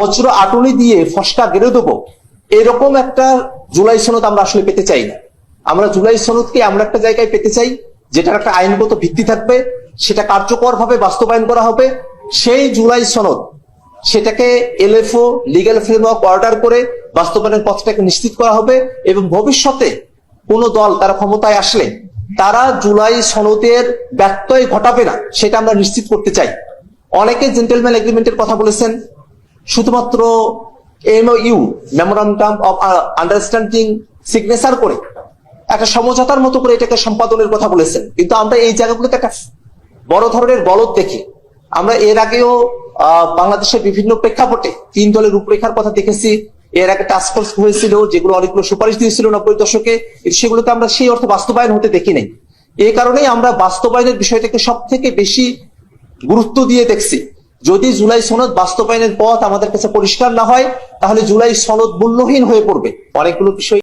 বজ্র আটুনি দিয়ে ফসকা গেড়ে দেবো। এরকম একটা জুলাই সনদ আমরা আসলে পেতে চাই না। আমরা জুলাই সনদকে আমরা একটা জায়গায় পেতে চাই, যেটার একটা আইনগত ভিত্তি থাকবে, সেটা কার্যকর ভাবে বাস্তবায়ন করা হবে। সেই জুলাই সনদ, সেটাকে এলএফও, লিগ্যাল ফ্রেমওয়ার্ক অর্ডার করে বাস্তবায়নের পথটাকে নিশ্চিত করা হবে এবং ভবিষ্যতে কোন দল তারা ক্ষমতায় আসলে তারা জুলাই সনদের ব্যত্যয় ঘটাবে না, সেটা আমরা নিশ্চিত করতে চাই। অনেকে জেন্টেলম্যান এগ্রিমেন্টের কথা বলেছেন শুধুমাত্র MU memorandum of understanding signature করে, একটা সমঝোতার মতো করে এটাকে সম্পাদনের কথা বলেছেন। কিন্তু আমরা এই জায়গাগুলোতে একটা বড় ধরনের বলদ দেখি। আমরা এর আগেও বাংলাদেশের বিভিন্ন প্রেক্ষাপটে তিন দলের রূপরেখার কথা দেখেছি। এর আগে টাস্ক ফোর্স হয়েছিল, যেগুলো অনেকগুলো সুপারিশ দিয়েছিল নব্বই দশকে। সেগুলোতে আমরা সেই অর্থে বাস্তবায়ন হতে দেখি নাই। এই কারণেই আমরা বাস্তবায়নের বিষয়টাকে সব থেকে বেশি গুরুত্ব দিয়ে দেখছি। যদি জুলাই সনদ বাস্তবায়নের পথ আমাদের কাছে পরিষ্কার না হয়, তাহলে জুলাই সনদ মূল্যহীন হয়ে পড়বে। অনেকগুলো বিষয়